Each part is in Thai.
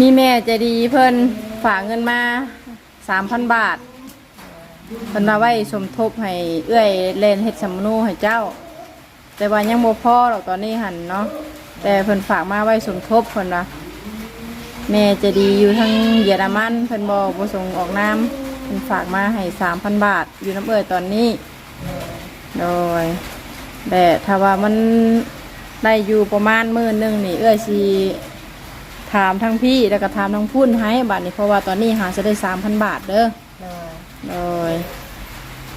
มีแม่ใจดีเพิ่นฝากเงินมาสามพันบาทเพิ่นมาไว้สมทบให้เอื้อยเล่นเฮ็ดสัมโนูให้เจ้า แต่ว่ายังบ่พอหรอกตอนนี้หันเนาะแต่เพิ่นฝากมาไว้สมทบเพิ่นว่าแม่ใจะดีอยู่ทั้งเยอรมันเพิ่นบ่บ่ส่งออกน้ำเพิ่นฝากมาให้สามพันบาท อยู่น้ำเอื้อยตอนนี้ โดยแต่ถ้าว่ามันได้อยู่ประมาณมื้อหนึ่งนี่เอื้อยสิ ถามทั้งพี่แล้วก็ถามทั้งพุ่นให้บัดนี้เพราะว่าตอนนี้หาจะได้สามพันบาทเด้อเลยโดย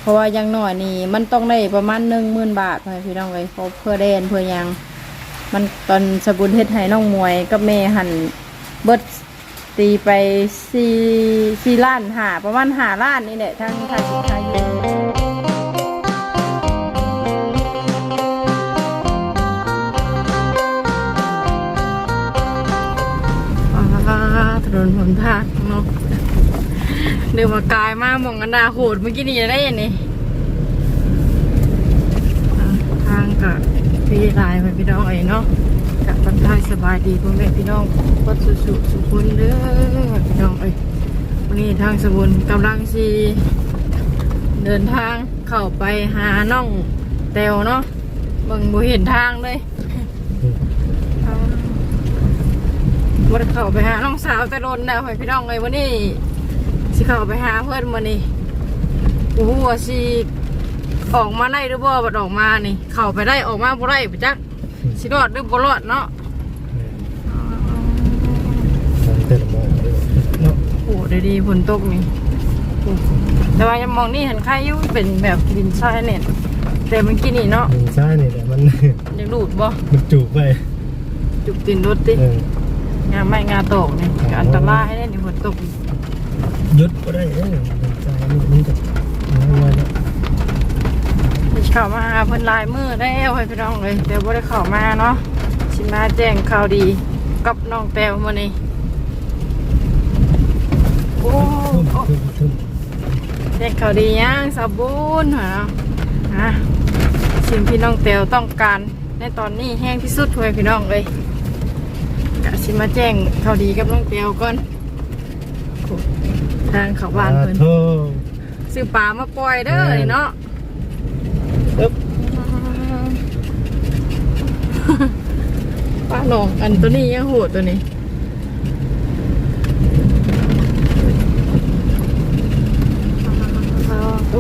เพราะว่าอยังน้อยนี่มันต้องได้ประมาณหนึ่งหมื่นบาทพ่อแม่พี่น้องเลยเพราะเพื่อเดนเพื่อหยัง มันตอนสบุญเฮ็ดให้น้องมวยกับแม่หันเบิดตีไปสี่สี่ล้านหาประมาณหาล้านนี่แหละทั้งทางสินค้าอยู่ ถนนหนทางเนาะเดี๋ยวมากายมากมองกันดาโหดเมื่อกี้นี่ได้ยังนี่อ่าทางกับพี่ลายไปพี่น้องไอ้เนาะกับทันทยสบายดีพ่อแม่พี่น้องวัดสุสุสุขุนเด้อพี่น้องเอ้ยวันนี้ทางสบุนกำลังสีเดินทางเข้าไปหาน้องเตวเนาะเบิ่งบ่เห็นทางเลย วันเข้าไปหาน้องสาวแต่โดนแล้วให้พี่น้องเลยวันนี้สิเข้าไปหาเพื่อนมานี่โอ้โหว่าสิออกมาได้หรือบ่บัดออกมานี่ เข้าไปได้ออกมาบ่ได้ปะจักสิรอดหรือบ่รอดเนาะทางเต้นหมอเนาะโอ้โหได้ดีฝนตกนี่โอ้แต่ว่ายังมองนี่เห็นใครอยู่เป็นแบบดินทรายเนี่ยแต่เมื่อกี้นี่เนาะทางซ้ายนี่แหละมันยังดูดบ่มันจูบไปจุกตินรถติเออ งาไม่งาตกนี่ก็อันตรายได้นี่ฝนตกหยุดก็ได้เออทางซ้ายนี่มันก็น้อยๆเนาะเข้ามาหาเพิ่นลายมือได้เอาให้พี่น้องเลยแต่บ่ได้เข้ามาเนาะสิมาแจ้งข่าวดีกับน้องแต้วมื้อนี้โอ้ทุ่มทุ่มทุ่มแจ้งข่าวดียังสาบุญเหรอฮะสิ่งที่น้องแต้วต้องการในตอนนี้แห้งที่สุดเลยพี่น้องเลย กะสิมาแจ้งข่าวดีกับน้องแต้วก่อนโอ้ทางเขาบ้านเพิ่นโทซื้อปลามาปล่อยเด้อนี่เนาะปึ๊บป้าหนองอันตัวนี้ยังโหดตัวนี้โอ้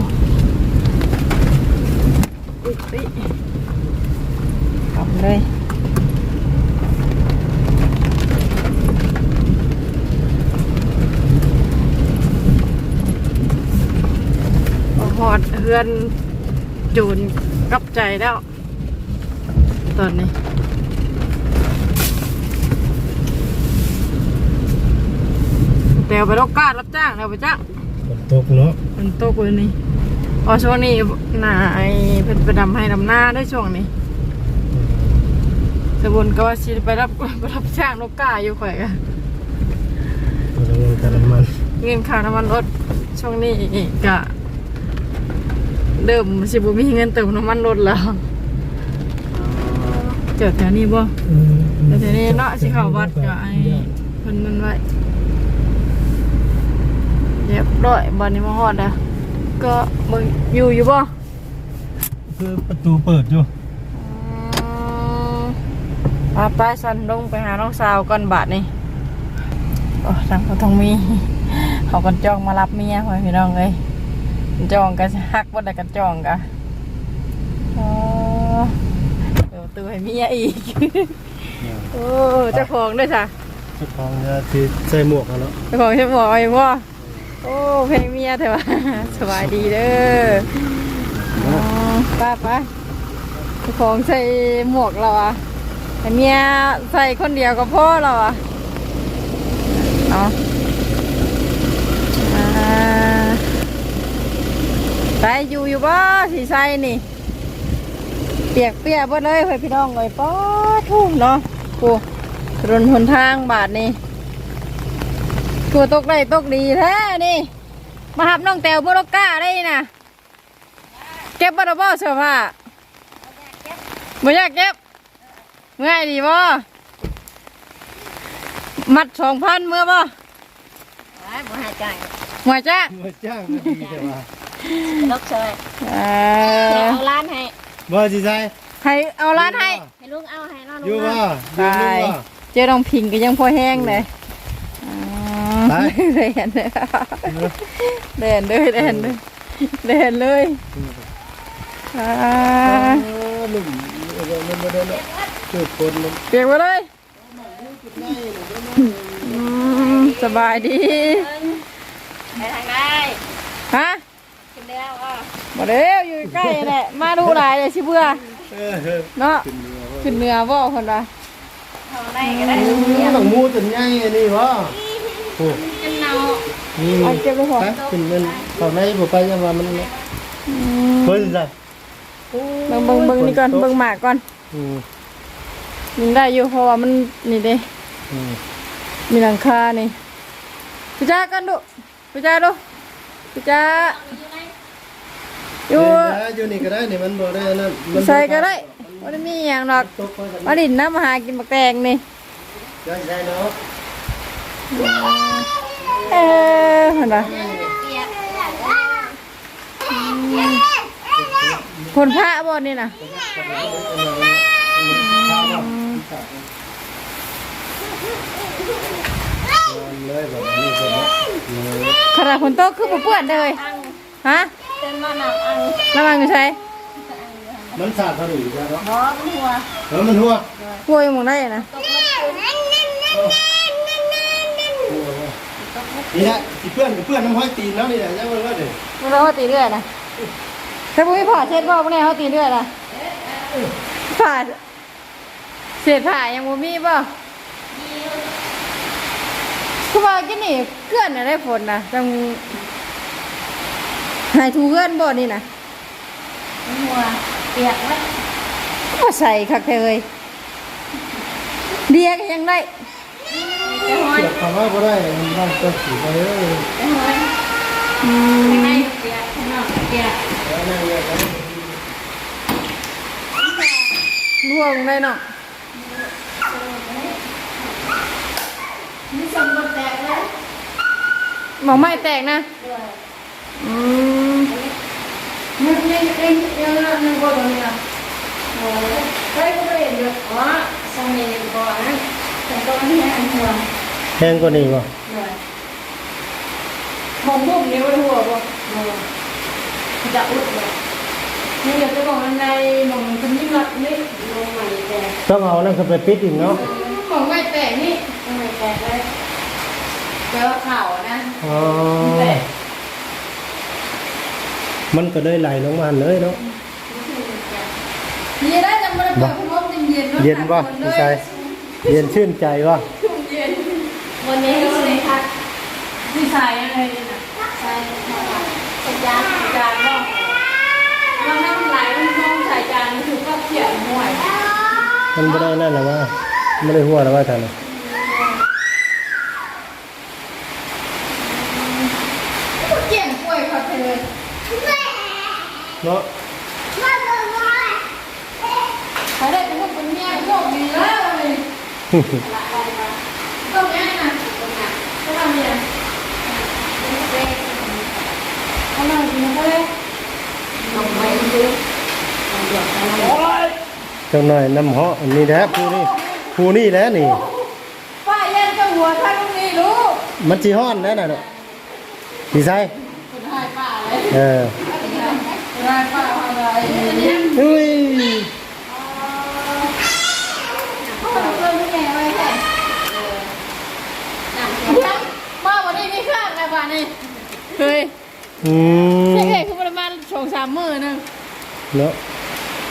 อุ๊ยอุ๊ยกลับเลย หอดเฮือนจูนกับใจแล้ว ตอนนี้เดี๋ยวไปรบกาดรับจ้างเดี๋ยวไปจ้างฝนตกเนาะมันตกเลยนี่พอช่วงนี้หนาไอเพิ่นไปดำให้ดำหน้าได้ช่วงนี้สบุนก็ว่าสิไปรับไปรับจ้างรบกาอยู่ข่อยก็เราเงินกันน้ำมันเงินค่าน้ำมันรถช่วงนี้ก็ เดิมสิบุมีเงินเติมน้ำมันรถแล้วเจอแถวนี้บ่เออแต่ทีนี้เนาะสิเข้าวัดก็ไอ้เพิ่นมันไว้เรียบร้อยบัดนี้มาฮอดแล้วก็เบิ่งอยู่อยู่บ่คือประตูเปิดอยู่ป้าป้าสันลงไปหาน้องสาวก่อนบาทนี่โอ้ทางเขาต้องมี เขากันจ้องมารับเมียพ่อพี่น้องเลย จ้องกันฮักบ่ได้กันจ้องกันอ๋อเดี๋ยวตือให้เมียอีก โอ้เจ้าของด้วยจ้ะเจ้าของจะที่ใส่หมวกอะเนาะเจ้าของใช่หมอไอ้พ่อโอ้เพลงเมียเถอะวะสบายดีเด้ออ๋อป้าป้าเจ้าของใส่หมวกเราอะให้เมียใส่คนเดียวก็พ่อเราอะเอาอ่า ไปอยู่อยู่บ่สีใส่นี่ เปียกเปียกหมดเลยเฮ้ยพี่น้องเลยป๊อดทุ่มเนาะกูถนนหนทางบาทนี่ตัวตกได้ตกดีแท้นี่ มาหับน้องแตวบุรก้าได้นะเก็บบัตรบอเสื้อผ้าบ่อยากเก็บเมื่อยดีบ่มัดสองพันเมื่อป่ะไว้บ่หายใจหัวจ้ามาจ้างก็ดีแต่ว่า ลกเชยเอ่เดี๋ยวอเอาร้านให้บ่สิใส่ให้เอาร้านให้ ให้ลุงเอาให้น้องอยู่ลุงบ่เอาอยู่ตายบ่เจ้าน้องพิงก็ยังพอแห้งเลยอ๋อไปเด่นเลยเด่นเลยเด่นเลยเด่นเลยอ่าเออลุ่มเออมันบ่ได้เนาะคือคนมันเปียกไปเลยอืมสบายดี ไปทางได้ฮะกิน แล้วอะมาเร็วอยู่ใกล้แหละมาดูหลายเลยชิเบื่อเออเนาะขึ้นเหนือบ่คนละทางได้ก็ได้ต้องมูจนใหญ่อันนี้วะโอ้กินเนานี่เอาเก็บไปพอไปขึ้นมันเข้าในบ่ไปยังว่ามันอืมเพิ่นสิใส่เบิ่งเบิ่งเบิ่งนี่ก่อนเบิ่งหมากก่อนอืมยิงได้อยู่เพราะว่ามันนี่เด้อืมมีหลังคานี่พี่จ้ากันดูพี่จ้าดูพี่จ้า อยู่เดี๋วอยู่นี่ก็ได้นี่มันบ่ได้นั่นมัใส่ก็ได้ไม่ได้มีอย่างหรอกตกไปกันมาดินน้ำมาหากินบักแตงนี่ได้ได้เนาะเออเห็นปะคนพระบ่นี่นะเลยแบบนี้ก็ได้เลยขนาดคนโตคือบ่เปื้อนเลยฮะ เต้นมาหนักอังน้ำมันอยู่ใช้มันสาดเท่านี้จ้ะเนาะบ่มันหัวเออมันหัวกลัวอยู่หมองได้นะนี่แหละที่เพื่อนกับเพื่อนน้ำห้อยตีนแล้วนี่แหละยังว่าเด้อมันเราเขาตีเรื่อยนะถ้าบุ้ยผ่าเช็ดบ่พวกนี้เขาตีเรื่อยนะผ่าเศษผ่ายังบ่มีบ่คือว่ากินนี่เกลื่อนน่ะได้ฝนนะจัง หายทูเกลื่อนบ่นี่นะมันหัวเปียกไว้ก็ใส่คักแท้เลยเดียก็ยังได้ไปหอยเกี่ยวคำว่าบ่ได้มันต้องตัวสีไปเลยไปหอยอืมข้างในเปียกข้างนอกเปียกแล้วนั่งเนี่ยกันร่วงได้เนาะนี่สมบูรณ์แตกเลยหมอไม้แตกนะ อืมยังยังยังยังยังบ่ตรงนี้อะโอ้ยไปก็ไปเดี๋ยวอ๋อสมัยก่อนนะแต่ตอนนี้อันหัวแห้งกว่านี้บ่เลยมองมุมนี้บ่ได้หัวบ่จะอุดเลยนี่เดี๋ยวจะบอกอันใดหมองคนยิ่งรัดนี่ลงมาอีกแต่ต้องเอานั่นเข้าไปปิดอีกเนาะหมองไม้แตกนี่ไม่แตกเลยแปลว่าข่าวนะอ๋อแตก มันก็เลยไหลลงมาเลยเนาะนี่ได้จะมาเปิดพัดลมเย็นๆเนาะเย็นป่ะตากฝพี่เลชายยเย็นชื่นใจป่ะชุ่มเย็นวันนี้ก็เลยพักพี่ชายอะไรนี่นะใช่สัญญาณจานบ่เราให้มันไหลมันมองใส่จานนี่คือก็เขียนห่วยมันไม่ได้นั่นหรอวะไม่ได้หัวหรอวะท่านน่ะ เกี่ยงกล้วยครับเลย เนาะใครได้เป็นลูกเป็นเมียโชคดีแล้วเลยต้องแม่นะต้องทำเนี่ยเอาหน่อยกินไปเลยลงไปซื้อจังหน่อยน้ำเหาะอันนี้แหละผู้นี่ผู้นี่แหละนี่ป้าเย็นจะหัวท่านลูกนี่รู้มันจีฮ้อนแล้วน่ะเนาะพี่ชายคุณหายป้าเลยเออ เฮ้ยเขาบอกเรื่องที่แม่ไว้แค่มาวันนี้มีข้างอะไรบ้านี่เฮ้ยอืมเฮ้ยคือประมาณสองสามมื้อนึงเนาะ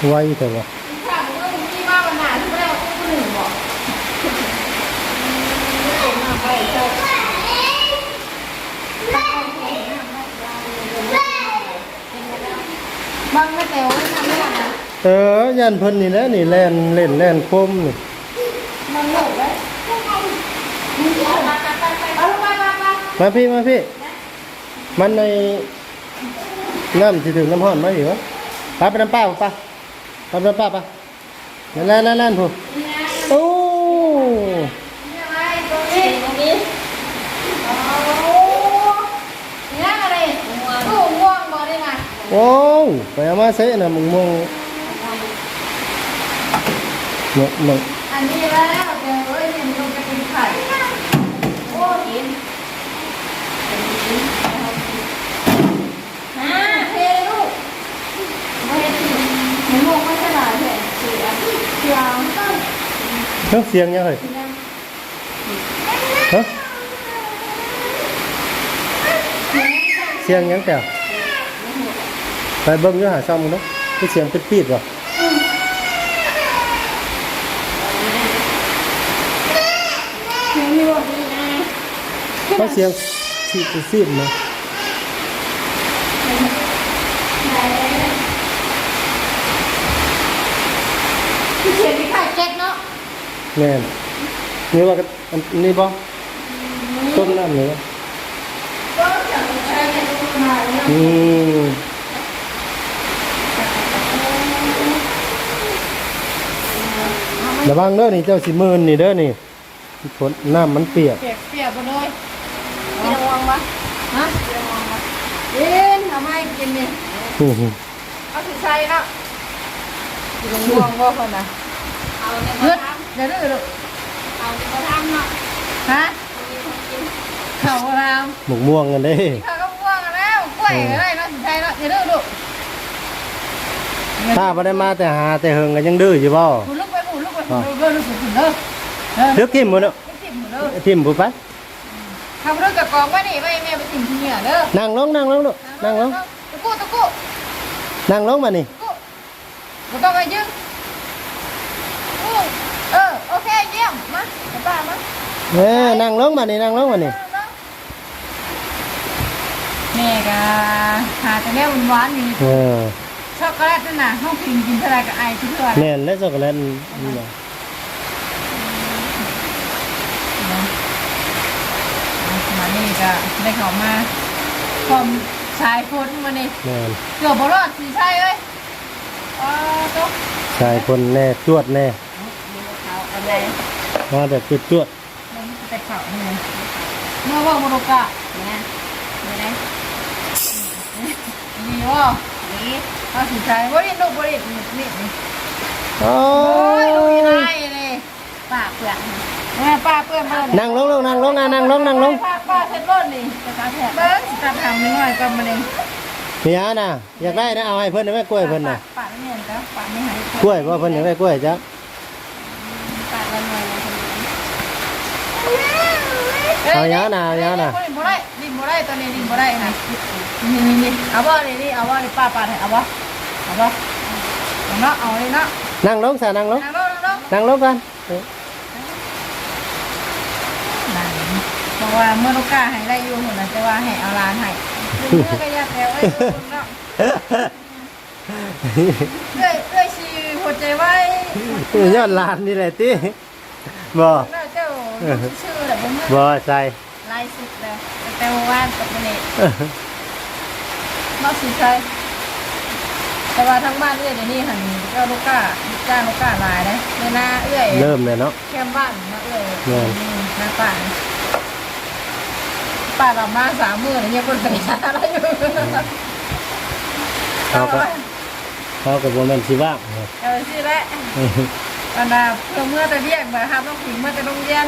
ไวแต่ว่าข้างก็มีมาวันหนาที่ไม่ได้เอาคนหนึ่งบอก เออยันเพิ่นนี่แหละนี่แล่นเล่นแล่นคมนี่มันหมดแล้วมาพี่มาพี่ มันในน้ำที่ถึงน้ำห้อนมาอยู่วะไปไปน้ำป้าปะไปน้ำป้าปะนั่นแหลนนแหลนผู้โอ้ไงโอ้ไปเอามาเสะนะมึงมึง เนาะเนาะอันนี้แล้วเดี๋ยวเอ้ยเนี่ยมันจะเป็นไข่โอ้กินอ่าเทลูกไม่ได้กินหมูไม่ฉลาดเลยเสียเสียงต้องเฮ้ยเสียงยังเฮ้ยฮะเสียงยังแต่ไปเบิ่งอยู่หาซ่อมกันเนาะคือเสียงปิดปีดว่ะ เสียงมีบอกดีนะ เพราะเสียงซีดซีดนะที่เขียนที่ไข่เจ็ดเนาะแม่นนี่ว่าก็อันนี่บ่ต้มน้ำนี่บ่ก็จะใช้ในรูปมาเนี่ยอืมระวังเด้อนี่เจ้าสิมื่นนี่เด้อนี่ฝนน้ำมันเปียกเปียกเปียกไปเลย มีระวังปะฮะระวังปะกินทำไมกินเนี่ยอื้อหือเอาสิใส่เนาะสิลงม่วงบ่คนน่ะเอาเนี่ยเฮ้มายทเดี๋ยวดื้อลูกำเอาเนี่ยมาทำเนาะฮะเข้าแล้วหมกม่วงกันเด้ข้าวก็ม่วงแล้วกล้วยก็ได้เนาะสิใส่เนาะเดี๋ยวดื้อลูกถ้าบ่ได้มาแต่หาแต่เฮิงก็ยังดื้ออยู่บ่หมุนลูกไปหมุนลูกไปหมุนลูกลูกหมุนเด้อเด้อเลือกทิ่มบ่เนาะไปจิ้มหมุนเด้อทิ่มบ่ไป ทำเรื่องกับกองไว้นี่ไว้แม่ไปจิ้มที่เหนือเด้อนั่งลงนั่งลงลูกนั่งลงตะกู้ตะกู้นั่งลงมานี่กู้บ่ต้องไปยึงกู้เออโอเคเยี่ยมมาไปป้ามาเออนั่งลงมานี่นั่งลงมานี่แม่ก็หาแต่แม่หวานๆนี่เออช็อกโกแลตนั่นน่ะห้องพิงกินเท่าไรก็ไอทุกเทื่อแม่นและช็อกโกแลตนี่ นะมานี่ก็ได้เข้ามาพร้อมสายฝนมานี่แม่นเกือบบ่รอดสิใช่เอ้ยอ๋อตกชายคนแน่จวดแน่เขาอะไรมาแบบจวดจวดมันแต่เขานี่เมื่อว่าโมโนกะเนี่ยไม่ได้นี่ว่านี่เอาสิใช่บ่ได้ลูกบ่ได้นี่นี่นี่โอ้โอ้ยลูกยยังไงนี่ปากเปลือกแม่ป้าเปื้อนเบิ่นนั่งลงลงนั่งลงอะนั่งลงนั่งลง ป้า ป้าเสร็จรถนี่จะกระแทกเบิ่งสิกลับทางนี้หน่อยก็มาเองพี่ยาน่ะอยากได้นะเอาให้เพิ่นได้ไหมกล้วยเพิ่นน่ะป้าไม่เห็นจ้ะป้าไม่หายกล้วยว่าเพิ่นอยากได้กล้วยจ้ะปากละหน่อยนะเอายาน่ะเอายาน่ะดินบ่ได้ดินบ่ได้ตอนนี้ดินบ่ได้นะนี่นี่นี่เอาบ่นี่นี่เอาบ่นี่ป้าป้าให้เอาบ่เอาบ่เอาเนาะเอาเลยเนาะนั่งลงซะนั่งลงนั่งลงนั่งลงนั่งลงกันเออนั่น บอกว่าเมื่อลูกกาให้ได้อยู่หุ่นนะจะว่าให้เอาลานให้เมื่อก็อยากแล้วไอ้ลูกเนาะเอ้ยเอ้ยชีหัวใจไว้ยอดลานนี่แหละติบ่เนาะเจ้าชื่อแบบเมื่อบ่ใส่ลายสุดแล้วแต่ว่ากับมันนี่มาสิใช่แต่ว่าทั้งบ้านเอื้อยเดี๋ยวนี้หันก็ลูกกาจ้างลูกกาลายนะในหน้าเอื้อยเริ่มเลยเนาะแคมบ้านมาเอื้อยแม่นหน้าป่า ป่าเรามาสามมือเนี่ยยังคนสัญญาอะไรอยู่เขาก็เขาก็บ่แม่นสิว่างเออสิแหละอันน่ะเพื่อเมื่อแต่เรียกมาครับน้องผิงเมื่อแต่โรงเรียน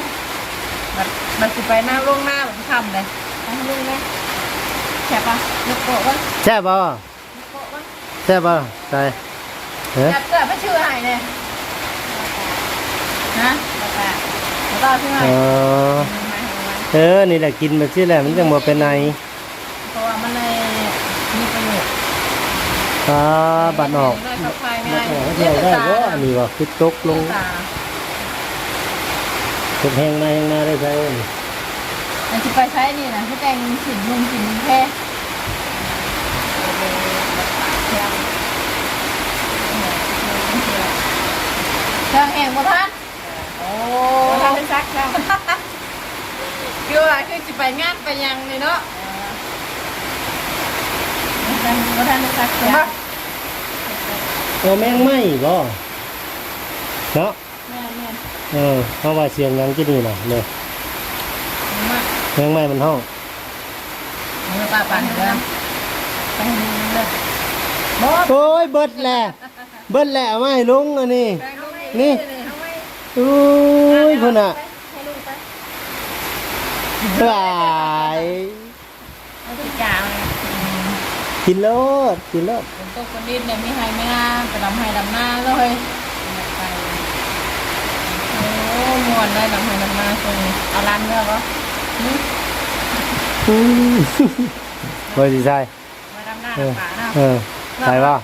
บัดบัดสิไปหน้าล่วงหน้าแบบทำเลยทำลุงเลยแฉปะยกโปะวะแซ่บบ่ยกโปะวะแซ่บบ่ใส่เฮ้ยจับเกิดไม่ชื่อหายเลยฮะแล้วก็แล้วก็ชื่อหาเอยอ เออ นี่แหละกินแบบนี้แหละมันจังบ่เป็นไงเพราะว่ามันเลยมีประโยชน์อ่าบัดออกได้ขับไฟบัง่าดยออกเที่ยวได้บ่อันนี้บ่คือตกลงตาตกแห้งมาแห้งมาได้ใช่นี่อันที่ไปใช้นี่นะพี่แตงสินลุงสินแค่เครื่องแห้งบ่ทันโอ้ทำเป็นซักแล้ว คือว่าคือสิไปงานไปยังนี่เนาะบ่ทันได้ซักเห็นแล้วปะเอาแมงไหม้บ่เนาะแม่แม่เออเพราะว่าเสียงหยังที่นี่น่ะเลยมาแมงไหม้มันห้องเมื่อป้าปั่นเด้อไปให้มันเลิกเบอสโอ้ยเบิดแหละเบิดแหละเอามาให้ลุงอันนี้แป้งลูกนี่เอาไว้โอ้ยพุ่นอะให้ลูกไป หลายเอาทุกอย่างเลยกินโลดกินโลดฝนตกคนดินเนี่ยมีไฮไม่ห้ามไปดำไฮดำหน้าเลยไปโอ้มวนได้ดำไฮดำหน้าช่วงนี้เอาลันเนื้อปะอืมเบอร์ดีใจมาดำหน้าเออดำขาหน้าเออใช่ป่ะ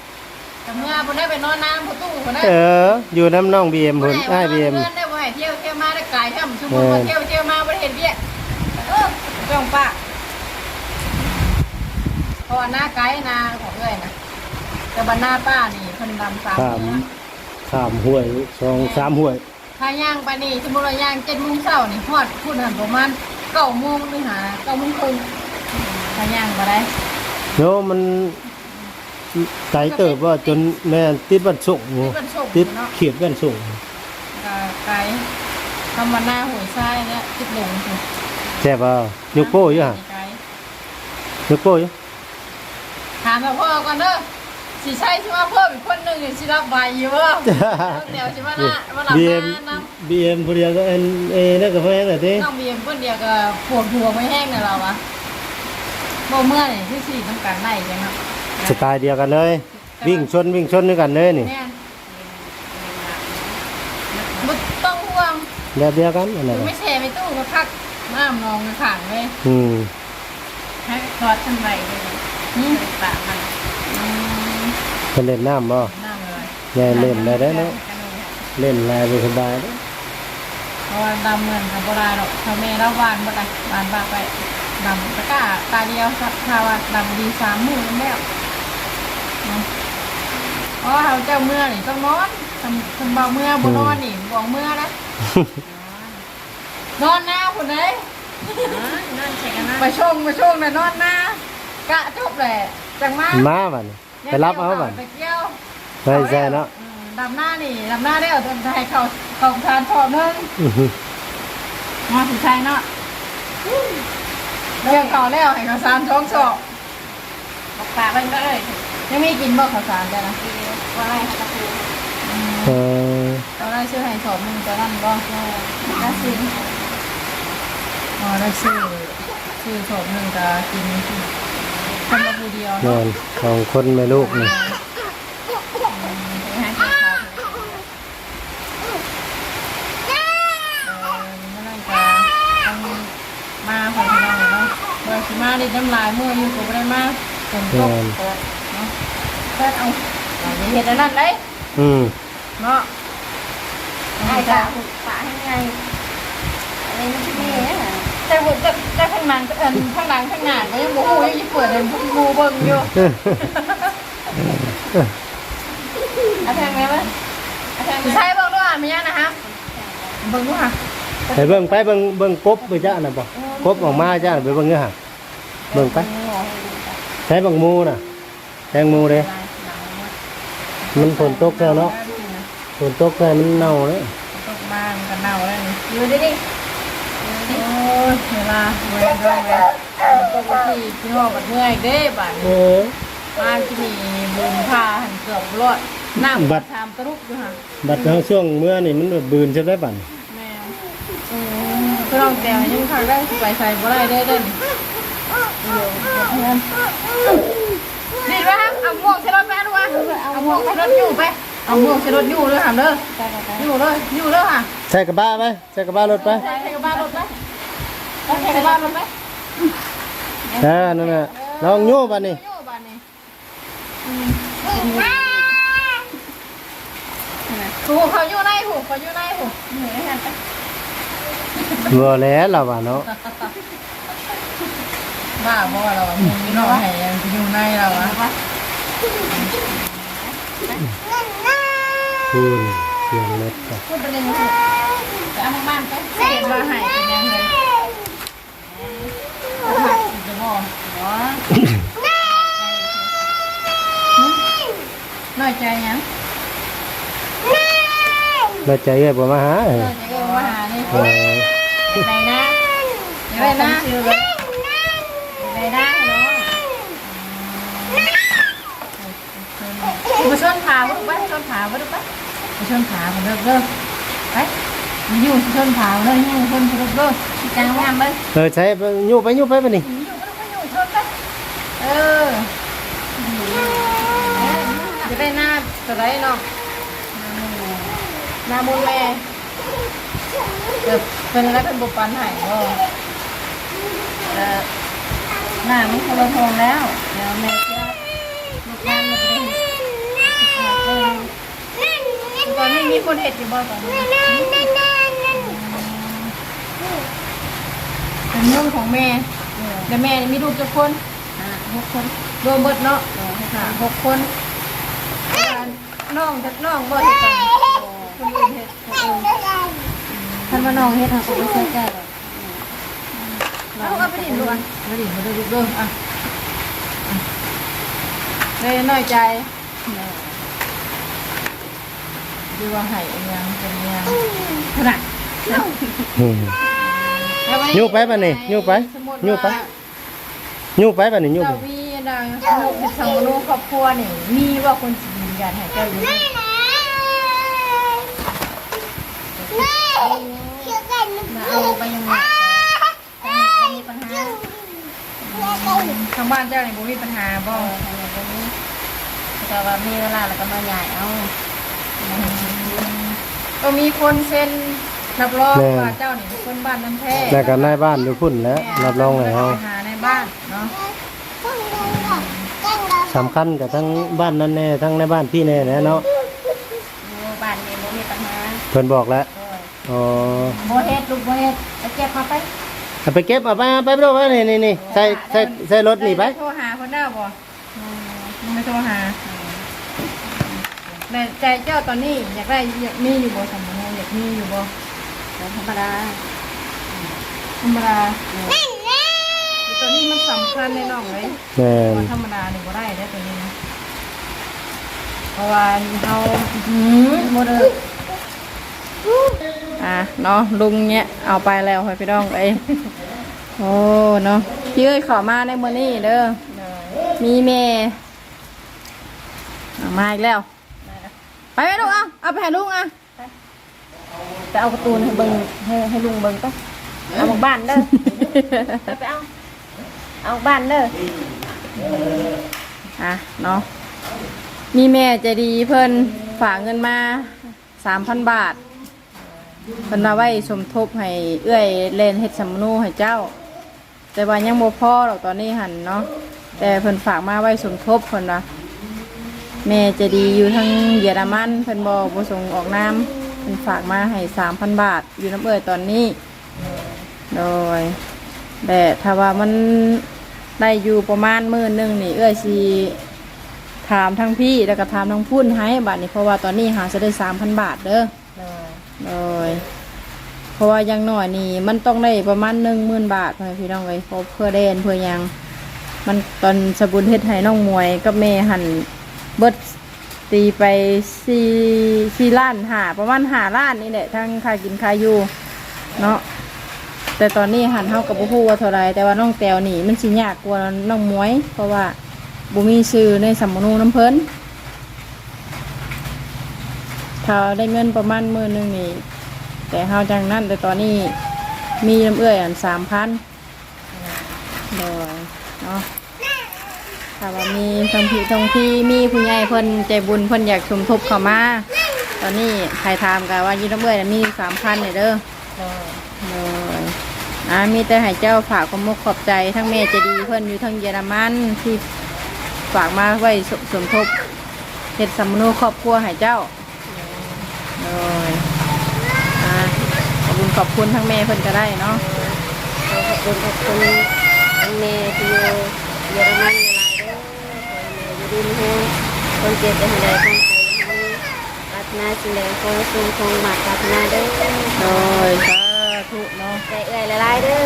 แต่เมื่อผมได้ไปนอนน้ำประตูผมได้เออ อยู่น้ำน้องบีเอ็มพุ่นได้บีเอ็มเพื่อนได้บ่ให้เที่ยวเที่ยวมาได้ไกลแค่ชั่วโมงเที่ยวเที่ยวมาไม่ได้เห็นเบี้ยเออ จ้องป้าเพราะว่าหน้าไกด์นาของเอ้ยนะแต่บรรหน้าป้านี่เพิ่นดำสามข้ามเนื้อข้ามห้วยสองสามห้วย ถ้าย่างไปนี่สมมติว่าย่างเจ็ดโมงเช้านี่ฮอดพูดหันประมาณเก้าโมงหรือหาเก้าโมงครึ่งถ้าย่างไปได้โน้มันไกลเติบว่าจนแม่นติดวันส่งอยู่ที่มันส่งติดเนาะเขียดวันส่งก็ไกลทำมาหน้าหวยทรายเนี่ยติดลงสิ แซ่บป่ะยกโป้อยู่ฮะไกลยกโป้อยู่ถามพ่อก่อนเด้อสิใช่ใช่ว่าเพิ่มอีกคนหนึ่งสิรับใบอยู่บ่ต้องเดี๋ยวใช่ไหมล่ะมาหลับบีหเอ็มน้าน้บีเอ็มพอดีก็เอ็นเอนั่นก็แพงแต่ที่ำต้องบีเอ็มคนเดียวก็ปวดหัวไม่แห้งเลยเราวะบ่เมื่อนี่ที่สี่ต้องการไล่จังเนาะสไตล์เดียวกันเลย วิ่งชนวิ่งชนด้วยกันเลยนี่แม่นบ่ต้องห่วงแบบเดียวกันอะไรไม่แช่ไม่ตู้ก็พัก น้ำนองในขังเลยอืมให้ทอดทำไมเลยนี่ปากมันอืมจะเล่นน้ำบ่น้ำเลยยายเล่นได้ได้เนาะเล่นลายไปสบายเด้อเพราะว่าดำเหมือนกับโบราณหรอกเขาแม่เราวานบ่ได้วานบ้าไปดำตะกร้าตาเดียวครับถ้าว่าดำดีสามมือแล้วเนาะเพราะว่าเขาเจ้าเมื่อนี่ต้องนอนทำทำเบาเมื่อบ่นอนนี่บอกเมื่อนะ นอนหน้าคนไหนนั่นใช่กันนะมาชงมาชงน่ะนอนหน้ากะจบแหละจังมามาบัดนี้ไปรับเอาบัดไปเกี่ยวใช่ใช่เนาะอืมดำหน้านี่ดำหน้าได้เอาทำไทยเขาเขาทานชอบนึงอื้อหือมาถึงไทยเนาะเรื่องเขาแล้วให้เขาสารท้องสอบบอกปากมันก็เลยยังไม่กินบ่เขาสารแต่นะว่าอะไรคะตะปูเออตอนได้ซื้อให้สอบหนึ่งตอนนั้นบ่น่าซื้อ อ๋อได้ซื้อซื้อสอบหนึ่งก็กินคนละผู้เดียวนอเนาะนของคนแม่ลูกนี่ให้ข้าวเออนั่นก็ต้องมาขอพี่น้องเนาะเมื่อสิมาได้น้ำลายเมื่ออยู่ก็บ่ได้มาฝนตกนอนเปิดเนาะเปิดเอาเอาอย่าเฮ็ดอันนั้นเด้อืมเนาะ ให้ปากปากให้ไงอะไรไม่ใช่นี่นะ แต่ผมจะจะ ข้างหลังเอินข้างหลังข้างหน้าก็ยังบ่ฮู้ยังสิเปิดให้พวกงูเบิ่งอยู่อาแพงไหมวะอาแพงใช่เบิ่งด้วยอะมีอะนะฮะเบิ่งด้วยค่ะไปเบิ่งไปเบิ่งเบิ่งกบไปจ้าน่ะบ่กบออกมาจ้าไปเบิ่งเด้อฮะเบิ่งไปใช้บังมูน่ะแตงมูเด้มันฝนตกแล้วเนาะฝนตกแล้วมันเน่าเลยตกบ้านกันเน่าแล้วนี่อยู่ดิดิโอ้ ยเวลาเวลาด้วยเวลาตกที่พี่น้องบัดเมื่อยเด้บัดเอนี้อบ้านที่มีบุญพาหันเกือบรอดน้ำบัดทามตะลุกอยู่ค่ะบัดเฮาช่วงเมื่อนี่มันแบบบืนใช่ไหมบัดแม่อืมพี่น้องแต่ยังทางได้ไปใส่บ่ได้เด้อเด้อนี่ว่าเอาหมวกใส่รถแม่ด้วยเอาหมวกใส่รถอยู่ไปเอาหมวกใส่รถอยู่เลยค่ะเด้ออยู่เลยอยู่เลยค่ะใส่กระบะไปใส่กระบะรถไปใส่กระบะรถไป ใส่กระบะรถไปเออนั่นน่ะลองโย่บัดนี้อยู่บ้านนี้หูเขาอยู่ในหูเขาอยู่ในหูเหนื่อยหันไปบ่แล้วล่ะว่าเนาะบ้าบ่เราอะมึงน้องให้ยังอยู่ในเราอะคูณเสียงรถครับพูดไปเลยนะจะเอาบ้านไปเสียมาให้เป็นยังไง จะบอกน้อยใจยังเราใจเอ้ยบ่มาหาเออน้อยใจก็มาหานี่เออไหนนะไหนนะชื่อเลยไหนได้เนาะคือมาชนขาบ่ลูกไปชนขาบ่ลูกไปมาชนขาบ่เลิกเลิกไปมาอยู่ชนขาเลยอยู่ชนบ่ลูกเลิก จังงามเบิ่งเออใช้ยู่ไปยู่ไปปะนี่อยู่บ่ลูกไปอยู่ชนไปเออจะได้หน้าจะได้เนาะหน้ามูลแม่เดี๋ยวเป็นอะไรเป็นบุปปันใหายบ่เออหน้ามันคนละทองแล้วเดี๋ยวแม่จะลูกงานมันจะได้เห็นตอนนี้มีคนเห็ดอยู่บ่ตอนนี้ เป็นนุ่งของแม่แต่แม่นี่มีลูกจะคนหกคนรวมเบิดเนาะค่ะหกคนน้องจะน้องบ่เห็ดกันคนอื่นเห็ดคนอื่นท่านว่าน้องเฮ็ดค่ะก็บ่ใช่ใจหรอกเอาเอาไปดินลูกอะไปดินมาดูดูดูอะเลยน้อยใจดูว่าให้อีหยังเป็นอีหยังขนาด อืม ยูไปปะนี่ยูไปยูไปยูไปปะนี่ยูไปมีนางลูกเป็นสังมโนครอบครัวนี่มีว่าคนสิยืนยันให้เจ้าอยู่มาเอาไปยังไงมีปัญหาทางบ้านเจ้าเนี่ยบ่มีปัญหาบ่แต่ว่ามีเวลาแล้วก็มาใหญ่เอาก็มีคนเซ็น รับรองว่าเจ้านี่เป็นคนบ้านน้ำแท้แล้วก็นายบ้านอยู่พุ่นแล้วรับรองเลยเฮาไปหาในบ้านเนาะสำคัญกับทั้งบ้านนั้นแน่ทั้งในบ้านพี่แน่แน่เนาะบ้านนี้บ่มีปัญหาเพิ่นบอกแล้วอ๋อบ่เฮ็ดลูกบ่เฮ็ดไปเก็บมาไปเอาไปเก็บเอาไปเอาไปไปดูว่านี่นี่นี่ใส่ใส่ใส่รถนี่ไปโทรหาคนได้บ่ยังไม่โทรหาแต่ใจเจ้าตอนนี้อยากได้อยากมีอยู่บ่สัมมโนอยากมีอยู่บ่ ธรรมดา ธรรมดาตัวนี้มันสำคัญในน้องเลยแม่นว่าธรรมดานี่บ่ได้ได้อตัวนี้นะ เพราะว่าเราหืมบ่ได้อะเนาะลุงเนี้ยเอาไปแล้วให้พี่น้องเอ้ยโอ้เนาะพี่เอ้ยขอมาในมื้อนี้เด้อมีเมเอามาอีกแล้ว ไปไหมลูกอะเอาไปให้ลุงอะ ไปเอากร์ตูนให้เบิ่งให้ให้ลุงเบิ่งไปเอาบ้านเด้อไปเอาเอาบ้านเด้ออะเนาะมีแม่ใจดีเพิ่นฝากเงินมาสามพันบาทเพิ่นมาไว้สมทบให้เอื้อยเล่นเฮ็ดสัมโนูให้เจ้า แต่ว่ายังบ่พอหรอกตอนนี้หันเนาะแต่เพิ่นฝากมาไว้สมทบเพิ่นว่าแม่ใจะดีอยู่ทั้งเยอรมันเพิ่นบ่บ่ส่งออกน้ำ เพิ่นฝากมาให้3,000บาท อยู่น้ำเอื้อยตอนนี้ โดยแต่ถ้าว่ามันได้อยู่ประมาณมื้อหนึ่งนี่ เอื้อยสิถามทั้งพี่แล้วก็ถามทั้งพุ่นให้บาทนี้เพราะว่าตอนนี้หาจะได้3,000บาทเด้อเด้อเลยเพราะว่ายังหน่อยนี่มันต้องได้ประมาณหนึ่งหมื่นบาทพี่น้องเลยเพราะเพื่อเด่นเพื่อยัง มันตอนสบุนเฮ็ดให้น้องมวยกับเมหันเบิด ตีไปสี่สี่ล้านหาประมาณหาล้านนี่แหละทั้งค่ากินค่าอยู่เนาะแต่ตอนนี้หันเท่ากับบุฮูว่าเท่าไรแต่ว่าน้องแตวนี่มันสิยากกว่าน้องมวย เพราะว่าบุมีชื่อในสัมมนูน้ำเพิ่นถ้าได้เงินประมาณมือหนึงนี่แต่เฮาจังนั้นแต่ตอนนี้มีน้ำเอื้อยอันสามพันโดยเนาะ ถ้าว่ามีทางพี่ทางพี่มีผู้ใหญ่เพิ่นใจบุญเพิ่นอยากสมทบเข้ามา ตอนนี้ใครถามกันว่ายีน้ำเอื้อมีสามพันเนี่ยเด้อเด้อโดยอ่ามีแต่ให้เจ้าฝากความมุกขอบใจทั้งแม่จะดีเพิ่นอยู่ทั้งเยอรมันที่ฝากมาไว้สมทบเฮ็ดสมมโนครอบครัวให้เจ้าเลยอ่าขอบคุณขอบคุณทั้งแม่เพิ่นก็ได้เนาะขอบคุณขอบคุณทั้งแม่ที่อยู่เยอรมันหลายเด้อขอให้แม่อยู่ดีมีแรง คนเจ็บจะให้ได้คนไปรารถนาสิ่งใดขอให้สมคงหมัดปรารถนาเด้อโดยสาธุเนาะใจเอื้อยหลายเด้อ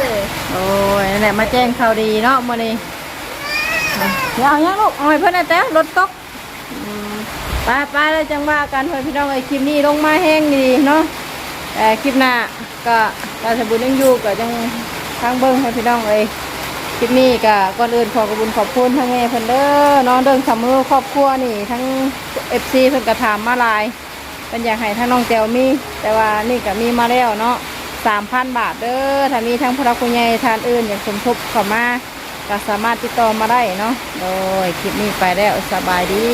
โอ้ยนั่นแหละมาแจ้งข่าวดีเนาะมื้อนี้เดี๋ยวเอายังลูกเอาให้เพิ่นน่ะแต่รถตกอืมไปไปแล้วจังว่ากันเพิ่อนพี่น้องเอ้คลิปนี้ลงมาแห้งดีเนาะแต่คลิปหน้าก็ราชบุญยังอยู่ก็จังทางเบิ่งให้พี่น้องเอ้ คลิปนี้ก็ก่อนอื่นขอขอบคุณขอบคุณทั้งแม่เพิ่นเด้อน้องเดิงสามือครอบครัวนี่ ทั้ง FC เพิ่นก็ถามมาลายเพิ่นอยากให้ทั้งน้องแต้วมี แต่ว่านี่ก็มีมาแล้วเนาะ3,000บาทเด้อถ้ามีทั้งผู้รักผู้ใหญ่ทานอื่นอย่ากสมทบเข้ามาก็สามารถติดต่อมาได้เนาะโดยคลิปนี้ไปแล้วสบายดี